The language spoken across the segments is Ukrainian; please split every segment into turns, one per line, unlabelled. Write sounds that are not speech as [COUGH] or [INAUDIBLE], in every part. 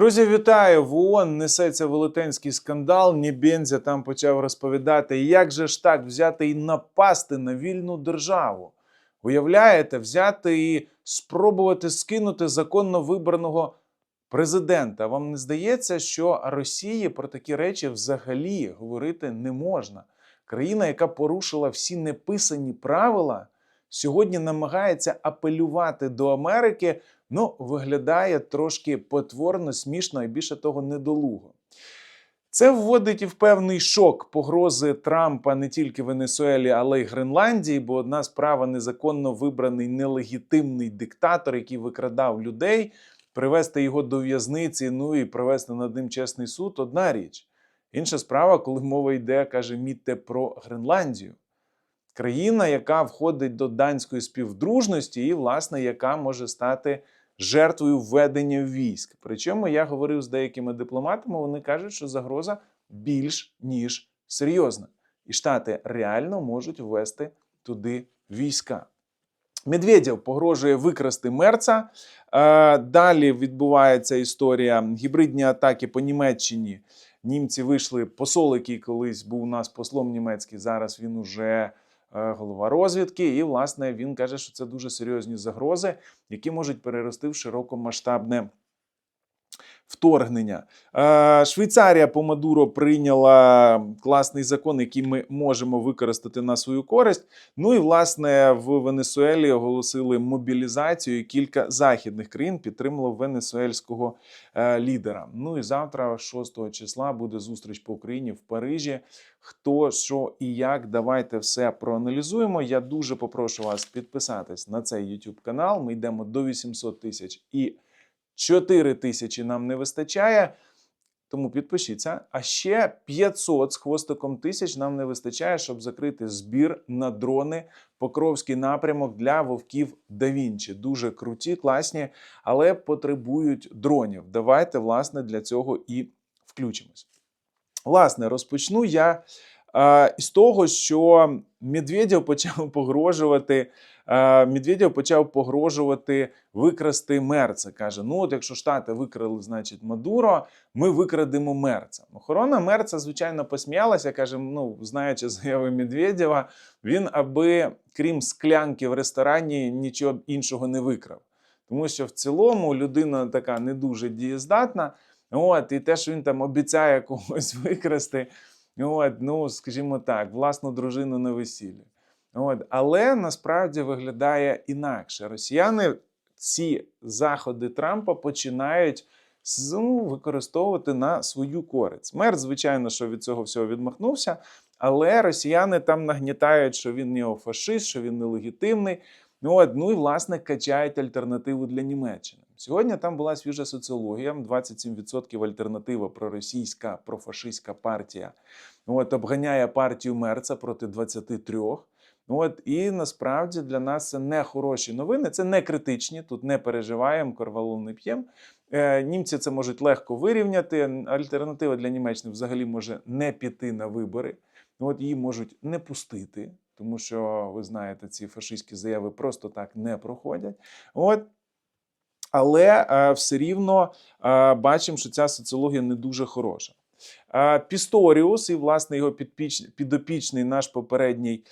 Друзі, вітаю! В ООН несеться велетенський скандал. Нібензя там почав розповідати, як же ж так взяти і напасти на вільну державу. Уявляєте, взяти і спробувати скинути законно вибраного президента. Вам не здається, що Росії про такі речі взагалі говорити не можна? Країна, яка порушила всі неписані правила, сьогодні намагається апелювати до Америки. Ну, виглядає трошки потворно, смішно і більше того, недолуго. Це вводить і в певний шок погрози Трампа не тільки Венесуелі, але й Гренландії, бо одна справа незаконно вибраний нелегітимний диктатор, який викрадав людей, привести його до в'язниці, ну і провести над ним чесний суд одна річ. Інша справа, коли мова йде, каже Мітте про Гренландію. Країна, яка входить до данської співдружності, і, власне, яка може стати жертвою введення військ. Причому я говорив з деякими дипломатами, вони кажуть, що загроза більш ніж серйозна. І Штати реально можуть ввести туди війська. Медведєв погрожує викрасти мерца. Е, Далі відбувається історія гібридні атаки по Німеччині. Німці вийшли посол, який колись був у нас послом німецький. Зараз він уже голова розвідки. І, власне, він каже, що це дуже серйозні загрози, які можуть перерости в широкомасштабне вторгнення. Е, Швейцарія по Мадуро прийняла класний закон, який ми можемо використати на свою користь. Ну і власне в Венесуелі оголосили мобілізацію. і Кілька західних країн підтримало венесуельського е, лідера. Ну і завтра, 6 числа, буде зустріч по Україні в Парижі. Хто що і як, давайте все проаналізуємо. Я дуже попрошу вас підписатись на цей YouTube канал. Ми йдемо до 800 тисяч і 4 тисячі нам не вистачає. Тому підпишіться. А ще 500 з хвостиком тисяч нам не вистачає, щоб закрити збір на дрони Покровський напрямок для вовків да Вінчі. Дуже круті, класні, але потребують дронів. Давайте, власне, для цього і включимось. Власне, розпочну я е, із того, що Медведєв почав [LAUGHS] погрожувати. Е, Медведєв почав погрожувати викрасти мерца. Каже: ну, от якщо Штати викрали, значить, Мадуро, ми викрадемо мерца. Охорона мерца, звичайно, посміялася. каже: ну, знаючи заяви Медведєва, він аби крім склянки в ресторані нічого іншого не викрав. Тому що в цілому людина така не дуже дієздатна. От, і те, що він там обіцяє [LAUGHS] когось викрасти, от, ну, скажімо так, власну дружину на весіллі. От, але насправді виглядає інакше. Росіяни ці заходи Трампа починають ну, використовувати на свою користь. Мер, звичайно, що від цього всього відмахнувся, але росіяни там нагнітають, що він неофашист, що він нелегітимний. Ну, от, ну і власне качають альтернативу для Німеччини. Сьогодні там була свіжа соціологія: 27% альтернатива проросійська, профашистська партія. От, обганяє партію Мерца проти 23%. От і насправді для нас це не хороші новини, це не критичні. Тут не переживаємо, корвалол не п'ємо. Е, німці це можуть легко вирівняти. Альтернатива для Німеччини взагалі може не піти на вибори. От її можуть не пустити, тому що ви знаєте, ці фашистські заяви просто так не проходять. От. Але е, все рівно е, бачимо, що ця соціологія не дуже хороша. Пісторіус і власне його підопічний наш попередній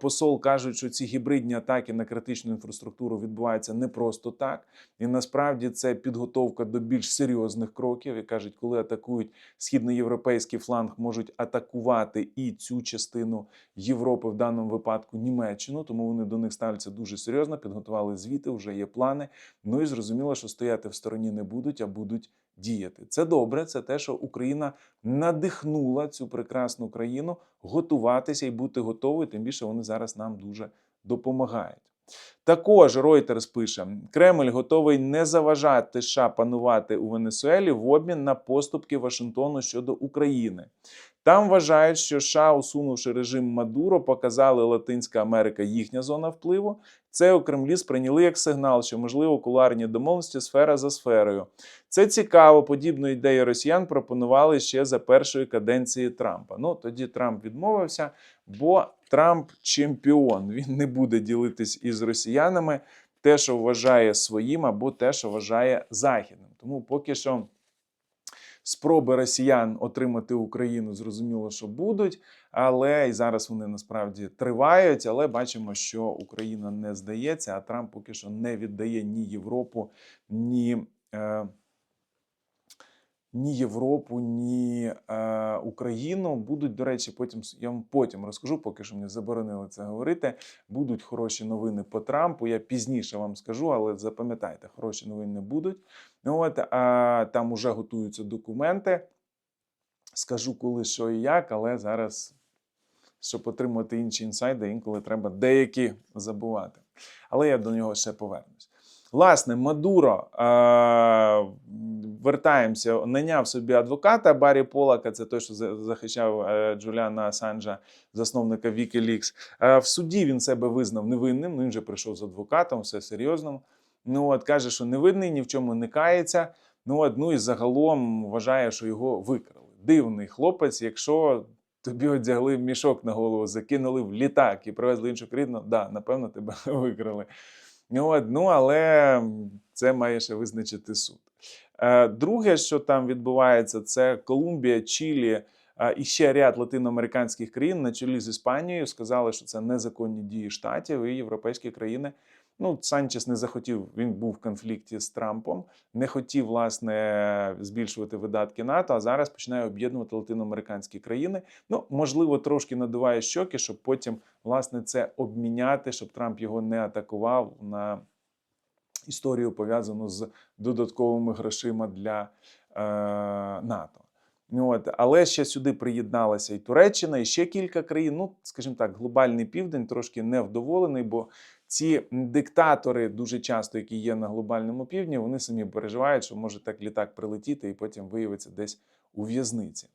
посол кажуть, що ці гібридні атаки на критичну інфраструктуру відбуваються не просто так, і насправді це підготовка до більш серйозних кроків. І кажуть, коли атакують східноєвропейський фланг, можуть атакувати і цю частину Європи, в даному випадку Німеччину. Тому вони до них ставляться дуже серйозно. Підготували звіти, вже є плани. Ну і зрозуміло, що стояти в стороні не будуть, а будуть діяти. Це добре. Це те, що Україна надихнула цю прекрасну країну готуватися і бути готовою. Тим більше вони зараз нам дуже допомагають. Також Reuters пише: Кремль готовий не заважати США панувати у Венесуелі в обмін на поступки Вашингтону щодо України. Там вважають, що США, усунувши режим Мадуро, показали Латинська Америка їхня зона впливу. Це у Кремлі сприйняли як сигнал, що можливо куларні домовленості сфера за сферою. Це цікаво. Подібну ідею росіян пропонували ще за першої каденції Трампа. Ну тоді Трамп відмовився, бо Трамп чемпіон. Він не буде ділитись із росіянами те, що вважає своїм, або те, що вважає західним. Тому поки що Спроби росіян отримати Україну зрозуміло, що будуть, але і зараз вони насправді тривають. Але бачимо, що Україна не здається, а Трамп поки що не віддає ні Європу, ні. Е, ні Європу, ні е, Україну будуть, до речі, потім я вам потім розкажу, поки що мені заборонили це говорити. Будуть хороші новини по Трампу. Я пізніше вам скажу, але запам'ятайте, хороші новини будуть. Ну от а, там уже готуються документи. Скажу, коли що і як, але зараз, щоб отримати інші інсайди, інколи треба деякі забувати. Але я до нього ще повернусь. Власне, Мадуро е, вертаємося, наняв собі адвоката Баррі Полака, це той, що захищав е, Джуліана Асанжа, засновника Wikileaks. Е, в суді він себе визнав невинним. Ну, він вже прийшов з адвокатом, все серйозно. Ну от каже, що невинний, ні в чому не кається. Ну от, ну і загалом вважає, що його викрали. Дивний хлопець, якщо тобі одягли мішок на голову, закинули в літак і привезли іншу країну, да, напевно, тебе [LAUGHS] викрали. От, ну, але це має ще визначити суд. Е, Друге, що там відбувається, це Колумбія, Чилі е, і ще ряд латиноамериканських країн на чолі з Іспанією сказали, що це незаконні дії штатів і європейські країни. Ну, Санчес не захотів, він був в конфлікті з Трампом, не хотів власне збільшувати видатки НАТО, а зараз починає об'єднувати латиноамериканські країни. Ну, можливо, трошки надуває щоки, щоб потім власне це обміняти, щоб Трамп його не атакував на історію пов'язану з додатковими грошима для е, НАТО. Ну, От, але ще сюди приєдналася і Туреччина, і ще кілька країн. Ну, скажімо так, глобальний південь трошки невдоволений, бо ці диктатори дуже часто, які є на глобальному півдні, вони самі переживають, що може так літак прилетіти і потім виявиться десь у в'язниці.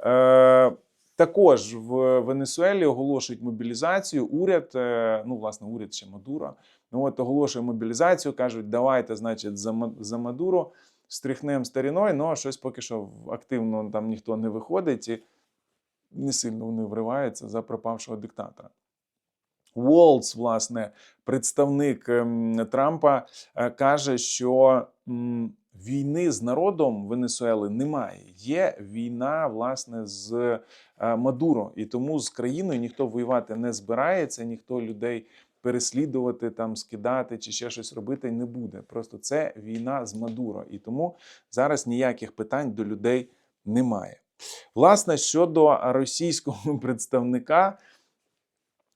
Е, також в Венесуелі оголошують мобілізацію. Уряд, е, ну власне, уряд ще Мадуро, ну от оголошує мобілізацію. кажуть, давайте, значить, за, за Мадуро стріхнемо старіною. Ну а щось поки що активно там ніхто не виходить, і не сильно вони вриваються за пропавшого диктатора. Уолтс, власне, представник ем, Трампа, е, каже, що війни з народом Венесуели немає. Є війна, власне, з е, Мадуро, і тому з країною ніхто воювати не збирається, ніхто людей переслідувати, там скидати чи ще щось робити не буде. Просто це війна з Мадуро, і тому зараз ніяких питань до людей немає. Власне, щодо російського [LAUGHS] представника.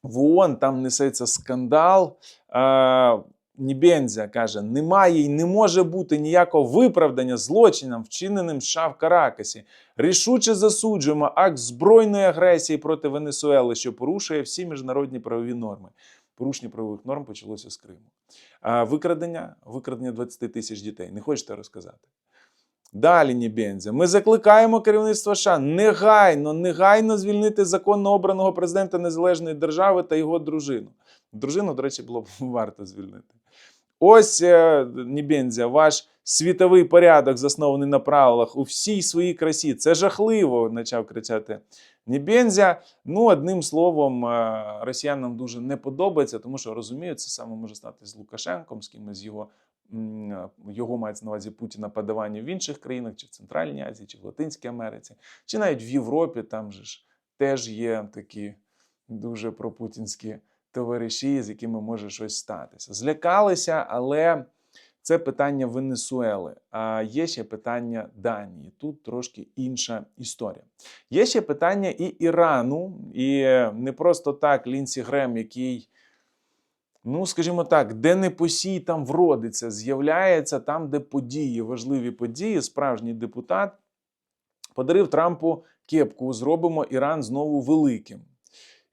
В ООН там несеться скандал. Е, Нібензя каже: немає і не може бути ніякого виправдання злочинам, вчиненим США в Каракасі. Рішуче засуджуємо акт збройної агресії проти Венесуели, що порушує всі міжнародні правові норми. Порушення правових норм почалося з Криму. А викрадення, викрадення 20 тисяч дітей. Не хочете розказати? Далі Нібензя. Ми закликаємо керівництво США негайно, негайно звільнити законно обраного президента незалежної держави та його дружину. Дружину, до речі, було б [LAUGHS] варто звільнити. Ось е, Нібензя, ваш світовий порядок заснований на правилах у всій своїй красі. Це жахливо, почав кричати Нібензя. Ну, одним словом, е, росіянам дуже не подобається, тому що розуміють, це саме може стати з Лукашенком, з кимось з його його мається на увазі Путіна подавання в інших країнах, чи в Центральній Азії, чи в Латинській Америці, чи навіть в Європі, там же ж теж є такі дуже пропутінські товариші, з якими може щось статися. Злякалися, але це питання Венесуели. А є ще питання Данії. Тут трошки інша історія. Є ще питання і Ірану, і не просто так Лінсі Грем, який ну, скажімо так, де не посій, там вродиться, з'являється там, де події, важливі події, справжній депутат подарив Трампу кепку. Зробимо Іран знову великим.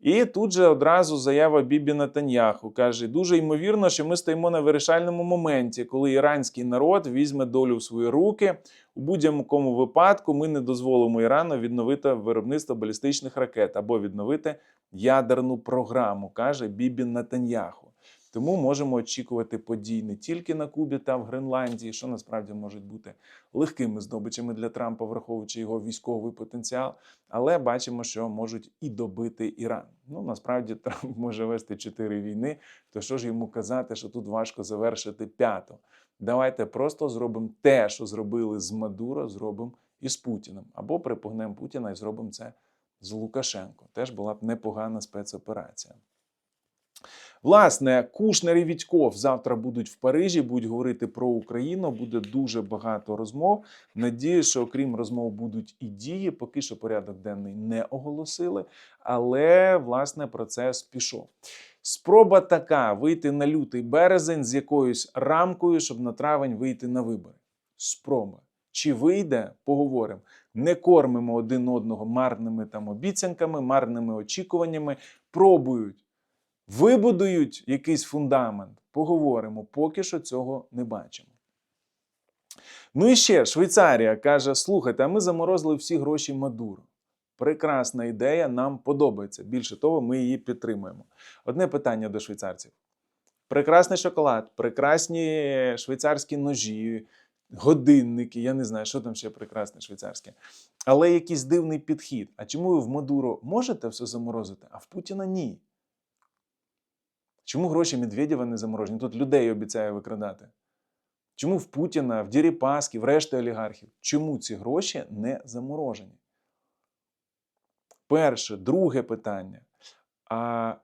І тут же одразу заява Бібі Натаньяху каже: дуже ймовірно, що ми стоїмо на вирішальному моменті, коли іранський народ візьме долю в свої руки. У будь-якому випадку ми не дозволимо Ірану відновити виробництво балістичних ракет або відновити ядерну програму, каже Бібі Натаньяху. Тому можемо очікувати подій не тільки на Кубі та в Гренландії, що насправді можуть бути легкими здобичами для Трампа, враховуючи його військовий потенціал, але бачимо, що можуть і добити Іран. Ну насправді [LAUGHS] Трамп може вести чотири війни. То що ж йому казати, що тут важко завершити п'яту? Давайте просто зробимо те, що зробили з Мадуро, зробимо із Путіним, або припугнемо Путіна і зробимо це з Лукашенко. Теж була б непогана спецоперація. Власне, Кушнер і Вітьков завтра будуть в Парижі, будуть говорити про Україну. Буде дуже багато розмов. Надію, що окрім розмов будуть і дії. Поки що порядок денний не оголосили, але власне процес пішов. Спроба така вийти на лютий березень з якоюсь рамкою, щоб на травень вийти на вибори. Спроба. Чи вийде, поговоримо. Не кормимо один одного марними там обіцянками, марними очікуваннями. Пробують, вибудують якийсь фундамент. Поговоримо. Поки що цього не бачимо. Ну і ще Швейцарія каже: слухайте, а ми заморозили всі гроші Мадуро. Прекрасна ідея, нам подобається. Більше того, ми її підтримуємо. Одне питання до швейцарців: прекрасний шоколад, прекрасні швейцарські ножі, годинники. Я не знаю, що там ще прекрасне швейцарське. Але якийсь дивний підхід. А чому ви в Мадуро можете все заморозити, а в Путіна ні? Чому гроші Медведєва не заморожені? Тут людей обіцяє викрадати. Чому в Путіна, в Діріпаски, в решти олігархів? Чому ці гроші не заморожені? Перше, друге питання. А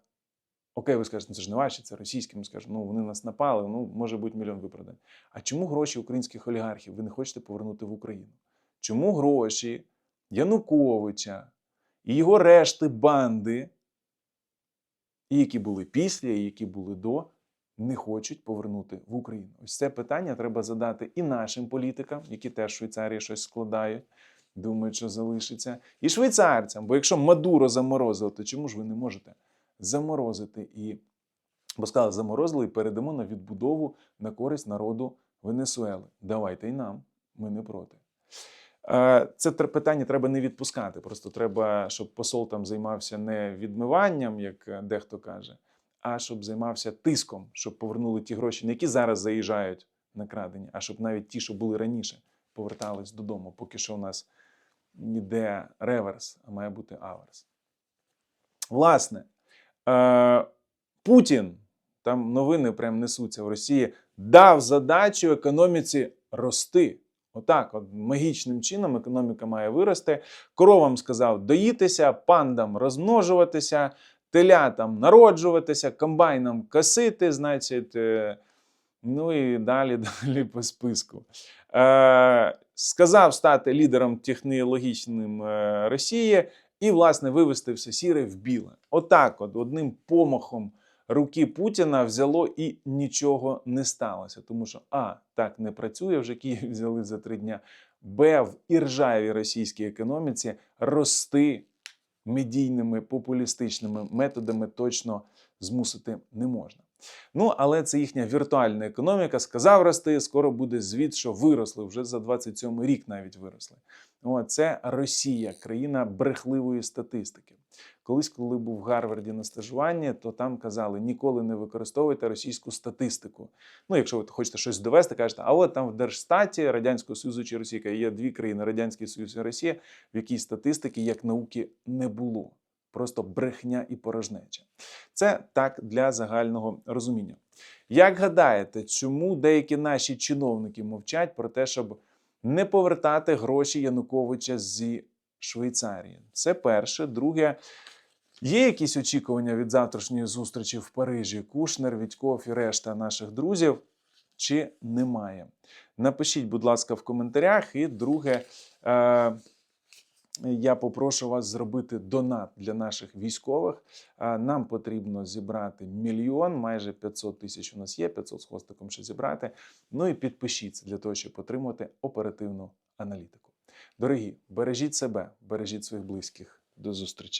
окей, ви скажете, ну це ж не ваші, це російські. Ми скажемо, ну вони нас напали, ну може бути мільйон виправдань. А чому гроші українських олігархів ви не хочете повернути в Україну? Чому гроші Януковича і його решти банди, і які були після, і які були до, не хочуть повернути в Україну? Ось це питання треба задати і нашим політикам, які теж в Швейцарії щось складають думають, що залишиться, і швейцарцям. Бо якщо Мадуро заморозив, то чому ж ви не можете заморозити і бо сказали, заморозили і передамо на відбудову на користь народу Венесуели. Давайте і нам, ми не проти. Е, Це питання треба не відпускати. Просто треба, щоб посол там займався не відмиванням, як дехто каже, а щоб займався тиском, щоб повернули ті гроші, не які зараз заїжджають накрадені, а щоб навіть ті, що були раніше, повертались додому. Поки що у нас ніде реверс, а має бути аверс. Власне, е, Путін, там новини прям несуться в Росії, дав задачу економіці рости. Отак, от магічним чином економіка має вирости. Коровам сказав доїтися, пандам розмножуватися, телятам народжуватися, комбайнам косити, значить, е, ну і далі, [LAUGHS] далі по списку. Е, сказав стати лідером технологічним е, Росії і, власне, вивести все сіре в біле. Отак, от одним помахом руки Путіна взяло і нічого не сталося. Тому що А, так не працює, вже Київ [LAUGHS] взяли за три дня. Б, в іржавій російській економіці рости медійними популістичними методами точно змусити не можна. Ну, але це їхня віртуальна економіка. Сказав рости, скоро буде звіт, що виросли вже за 27 рік навіть виросли. Це Росія, країна брехливої статистики. Колись, коли був в Гарварді на стажуванні, то там казали: ніколи не використовуйте російську статистику. Ну, якщо ви хочете щось довести, кажете, а от там в Держстаті Радянського Союзу чи Росії є дві країни Радянський Союз і Росія, в якій статистики як науки не було. Просто брехня і порожнеча. Це так для загального розуміння. Як гадаєте, чому деякі наші чиновники мовчать про те, щоб не повертати гроші Януковича зі Швейцарії? Це перше. Друге, є якісь очікування від завтрашньої зустрічі в Парижі? Кушнер, Відьков і решта наших друзів? Чи немає? Напишіть, будь ласка, в коментарях. І друге. Е- я попрошу вас зробити донат для наших військових. Нам потрібно зібрати мільйон, майже 500 тисяч у нас є, 500 з хвостиком ще зібрати. Ну і підпишіться для того, щоб отримати оперативну аналітику. Дорогі, бережіть себе, бережіть своїх близьких. До зустрічі.